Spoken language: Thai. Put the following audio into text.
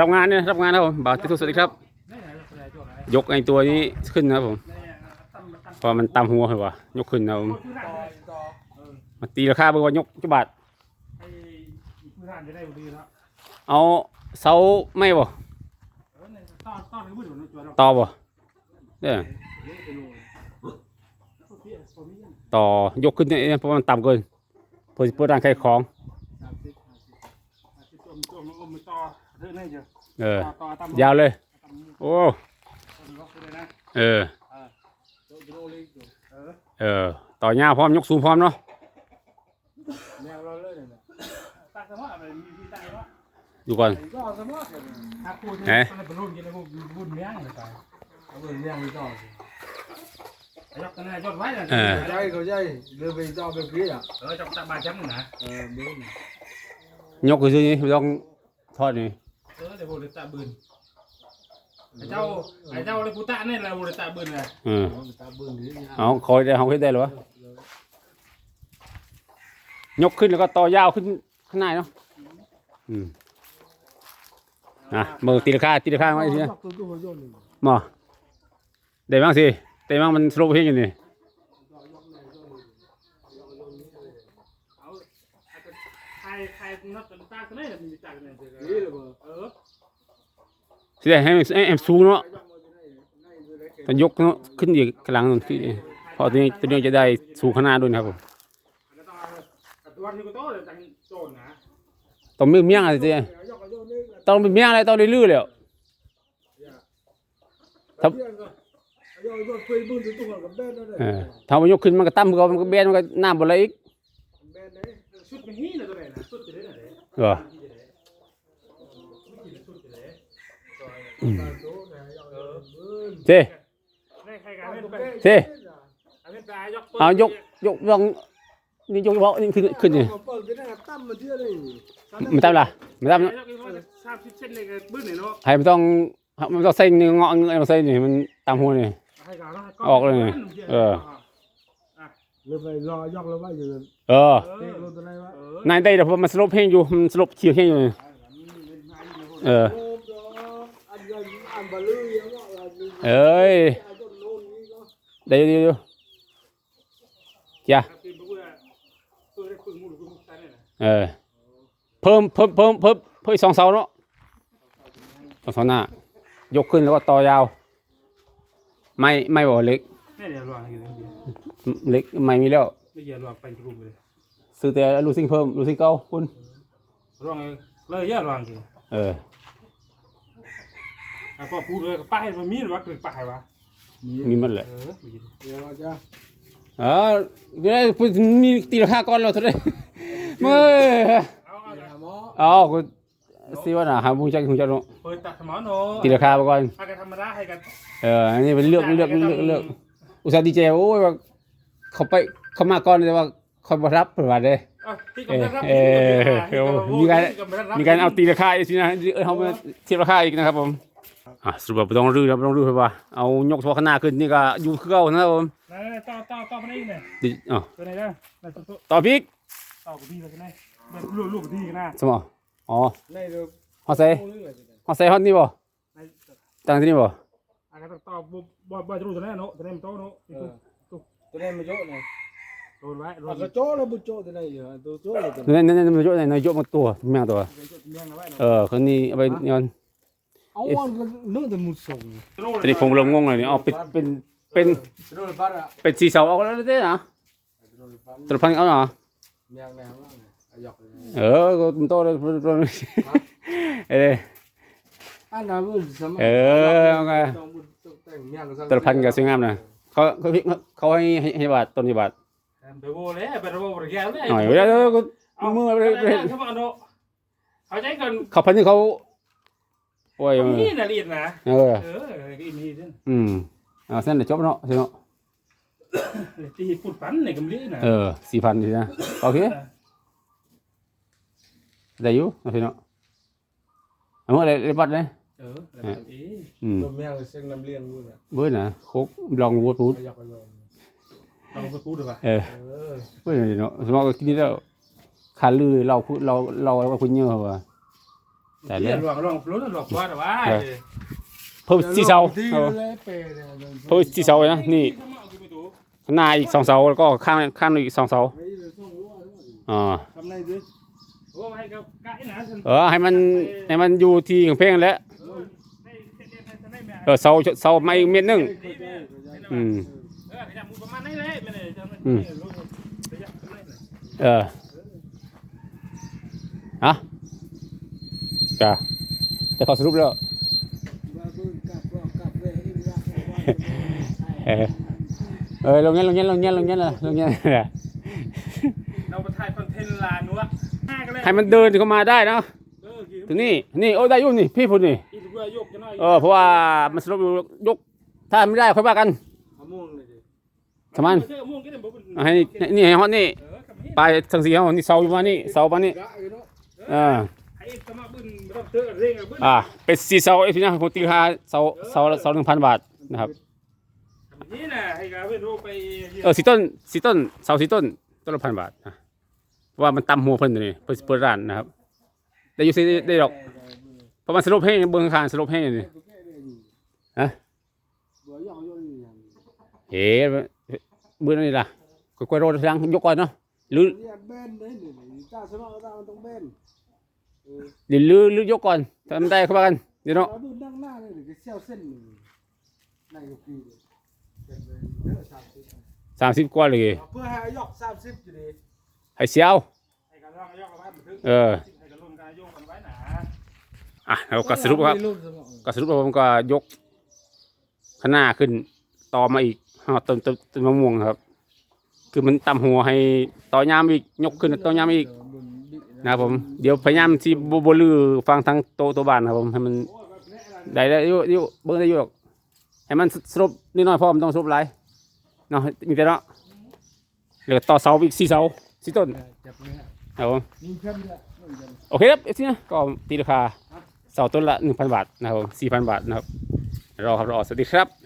รับงานเนี่ยรับงานนะครับผมบ่าวติทุสวัสดีครับ ยกไอตัวนี้ขึ้นนะผมเพราะมันตามหัวเหรอวะยกขึ้นนะผมมาตีราคาเบอร์ว่ายกจุบาทเอาเสาไม่บ่เออเนี่ยต้อนต้อนหรือผู้ถูกจวนเราต่อบ่เด้อต่อยกขึ้นเนี่ยเพราะมันต่ำเกินเพื่อเพื่อร่างกายของ เรื่องนี้เจอ เออ ต่อต่อตาม ยาวเลย ตาม โอ้ ล็อกเลยนะ เออ เออ เออ ต่อยาวพร้อมยกสูงพร้อมเนาะ แนวเราเลยเนี่ยตั้งสมอมันมีที่ตั้งวะ ดูก่อน ก็สมอถ้าพูด เอ๊ะ มันเป็นรุ่นกินแล้วบุญเมียงเลยไป เอาไปเลี้ยงไปต่อย กกันนะยอดไว้เลย เออ เขาใจเขาใจเรือไปต่อไปพี่อ่ะ เออจับตาบาดจำนะ เออเบิ้ง ยกคือนี่ไม่ต้องทอดนี่ เออเดี๋ยวบุญตาบืนไอ้เจ้าไอ้เจ้าเลยกูตาเนี่ยแหละบุญตาบืนเลยเออตาเบิ้งนี่เอาคอยได้เขาคิดได้หรอวะยกขึ้นแล้วก็ต่อยาวขึ้นข้างในเนาะอืมอะเบอร์ตีราคาตีราคาไว้สินะตัวตัวโยนหมอได้บ้างสิได้บ้างมันสโลปเพียงอยู่นี่ เอาใครใครนับตาคนนี้มีตาคนนี้นี่เลยเออสิได้ให้มันให้มันสูงเนาะแต่ยกเนาะขึ้นอีกกลางนู่นที่เพอตัวนี้ตัวนี้จะได้สูงขางหนาดด้วยครับผมต้องมีเมียงอะไรสิต้องมีเมียงอะไรต้องได้ลื้อแล้วครับโยนโยนไปบุญตัวกับแบนนั่นแหเอละอถ้ามันยกขึ้นมันก็ตั้มก็มันก็แบนมันก็น้ำบ่ไหลอีก ไหนเหรอตาโตไหนเออเบิ้งสิได้ใครกันเล่นไปสิเล่นไปยกเอายกยกลองนี่ยกเฉพาะนี่ขึ้นขึ้นนี่เปิดกันนะตั้มมาเที่ยวเลยมันตั้มละมันตั้มยกอีกว่าทราบเช่นในกันบื้นเนาะให้มันต้องมันต้องใส่เงาะเงยมาใส่นี่มันตามหัวนี่ให้กันเลยไปรอยอกแล้วว่าอยู่เออเตะรถตัวไหนวะนายได้แต่พอมันสลบเพลงอยู่มันสลบเฉียวเพลงอยู่นี่เออโอ้โหอันก็อันบลือยังว่าเอ้ยไอ้ต้นโน่นนี่ก็ได้อยู่ได้อยู่จ้ะคือเพื่อเพื่อให้พึ่งมูลพึ่งตาเนี่ยนะเออเพิ่มเพิ่มเพิ่มเพิ่มเพิ่มอีกสองเสาเนาะสองเสาหน้ายกขึ้นแล้วก็ต่อยาว ไม่ไม่บอกเล็ก นี่เดี๋ยวรอให้กันเล็กไม่มีแล้ว ไม่เดี๋ยวรอไปกลุ่มเลยซื้อแต่ลูซิงเพิ่มลูซิงเก่าคุณรองเลยเยอะรองสิเออแล้วก็พูดเลยป้ายมันมีหรือว่าคือป้ายวะมีหมันแหละเออเดี๋ยวจ้ะเออเดี๋ยวพูดมีตีราคาก่อนเราเท่าไหร่เมื่อเอาเอาหาหมออ๋อกูสิว่าน่ะหาผู้จักผู้จักเนาะเปิดตัดสมอโนตีราคาไปก่อนถ้ากันธรรมดาให้กันเอออันนี้เป็นเลือกเลือกเลือกเลือก อุตส่าห์ดีใจโอ้ยว่าเขาไปเขามาก่อนแต่ว่าเขาบ่รับเพิ่นว่าเด้เออมีการเอาตีราคาอีกสินะเออเขามาเทียบราคาอีกนะครับผมอะสรุปว่าบ่ต้องรื้อนะบ่ต้องรื้อเพิ่นว่าเอายกเฉพาะข้างหน้าขึ้นนี่ก็อยู่คือเก่านะครับผมต่อต่อต่อมาได้เนี่ยดิอ๋อตัวไหนได้ได้ตัวต่อพริกต่อกับพี่ไปกันได้ลูกลูกกับพี่กันนะสมออ๋อในเรือฮอดใส่ฮอดใส่ฮอดนี่บ่ตั้งที่นี่บ่ อาการต่อบ่บ่บ่จะรู้ตัวไหนเนาะตัวไหนมันโตเนาะตัวนี้มาโจ้เนี่ยโดนไว้โดอะนก็โจ้แล้วบุโจ้ตัวไหนอยู่ตัวโจ้เลยตัวนั่นนั่นนั่นมันยกนั่นยกมาตัวแม่งตัวเมียงเอาไว้เออคนนี้เอาไปย้อนเอาวันก็นึกแต่มุดส่งตอนนี้ผมเริ่มงงเลยนี่เอาเป็นเป็นเป็นโดนปัดอะเป็นสีเสาเอาแล้วได้นะโดนปัดตัวพันเอาเนาะเมียงแนวว่าอาหยอกเลยเออก็มันโตเลยเอออันนั้นมันสมัยเออเอาไง ต้องบุแต่งเมียงก็ตัวพันก็สวยงามนะเขาเขาเขาให้ให้บาทต้นที่บาทไปโว้เลยไปโว้ไปแก้วเลยหน่อยเวลาก็มือเอาไปเห็นเขาบอกเนาะเขาใจกันเขาพันที่เขาโอ้ยนี่น่ะรีดนะเออเอออีนี่ด้อืมเอาเส้นเดี๋ยวจบเนาะใช่เนาะที่พูดปันในกำลีนะเออสี่พันดีนะโอเคได้อยู่โอเคเนาะเอาเมื่อไรเรียบบัตรเลย ออแล้วเอ๊ะอืมตัวเมียก็เส้นน้ำเลี้ยงอยู่เนี่ยเบื่อนะโคกลองวัวปูดอาหยอกเลยเราไปพูดดีกว่าเออเออเบื่อเนาะสมมติว่ากินนี่แล้วขาลือเราพูดเราเราเราคุณเยอะว่ะเแต่เรีเรื่ยอนงหลวงหลวงหลวงหลวงว่าแต่ว่าเพิ่มสี่เสาที่เอาเลยเปย์เนี่ยเพิ่มสี่เสาเลยนะนี่หน้าอีกสองเสาแล้วก็ข้างข้างอีกสองเสาไม่ได้ส่งรู้ว่าอ๋อทำไรด้วยโอ้ให้กับกะไอ้หนาฉันเออให้มันให้มันอยู่ที่ของเพลงแหล้วให้เส้นเส้น เส้นได้แม่เออเสาเสาไม่เม็ดหนึงเข้าใจเข้าใจอืมเออขยับมือประมาณนี้เลยไม่ได้จะไม่รู้ระยะไม่ได้เออฮะจ้ะแต่ขอสรุปแล้วว่าเบิ่งกลับก็กลับเลยให้ยากว่าเออเออลงเงี้ยลงเงี้ยลงเงี้ยลงเงี้ยเลยลงเงี้ยเลยเราไปถ่ายคอนเทนต์ลานัวห้ากันเลยให้มันเดินเข้ามาได้เนาะ เออคือถึงนี่นี่โอ้ได้อยุ่นี่พี่พูดนี่อีกเพื่อยกจะน้อยเออเพราะว่ามันสรุปอยู่ยกถ้าไม่ได้ค่อยว่ากันมะม่วงเลยดิทำไมเสื้อม่วงก็ได้บอกเอาให้นี่ให้ฮอตนี่เออกับนี่ปลายสังสีเขานี่เสาอยู่มานี่เสามานี่กะอยู่เนาะเออไอ้สมาบึ้นรับเสื้อเร่งอะบึ้นอ่าเป็นสี่เสาไอ้พี่นะผมตีราคาเสาเสาละเสาหนึ่งพันบาทนะครับนี่น่ะให้กับเพื่อนรู้ไปเออสี่ต้นสี่ต้นเสาสี่ต้นต้นละพันบาทนะเพราะว่ามันต่ำหัวเพิ่นตัวนี้เพิ่นเปิดร้านนะครับ ได้อยู่สิได้ได้ดอกเพราะมันสลบแห้งเบิ่งข้างสลบแห้งอยู่นี่ฮะบัวย่องย่องอย่างเฮ้เบื่อนี่ล่ะก็กวยโรดทางยกก่อนเนาะหรือเนี่ยแบนได้หนึ่งจ้าสนอจ้ามันต้องแบนเออหรือหรือหรือยกก่อนทำได้เข้ามากันเดี๋ยวเนาะเราดูนั่งหน้าเลยหรือจะเชี่ยวเส้นหนึ่งในกับปีเลยเป็นเลยเด้อสามสิบสามสิบกว่าเลยเพื่อให้ยอกสามสิบอยู่ดีให้เสียวให้กับร่างยกเอาไว้บันทึกเอ อะเราก็สรุปครับ ก็สรุปว่าผมก็ยกข้างหน้าขึ้นต่อมาอีกห้าต้นต้นต้นมะม่วงครับ คือมันต่ำหัวให้ต่อยามอีกยกขึ้นต่อยามอีกนะครับผมเดี๋ยวพยายามที่บบลือฟังทางโตโตวบ้านครับผมให้มันได้ได้อยู่อยู่เบิ่งได้อยู่หรอกให้มันสรุปนิดหน่อยเพราะมันต้องสรุปหลายเนาะมีแต่เนาะเหลือต่อเสาอีกสี่เสาสี่ต้นจับเนื้อครับผมมีเพิ่มละเหมือนกันโอเคครับเอฟซีนะก็ตีราคา เสาต้นละหนึ่งพันบาทนะครับผมสี่พันบาทนะครับรอครับรอสวัสดีครับ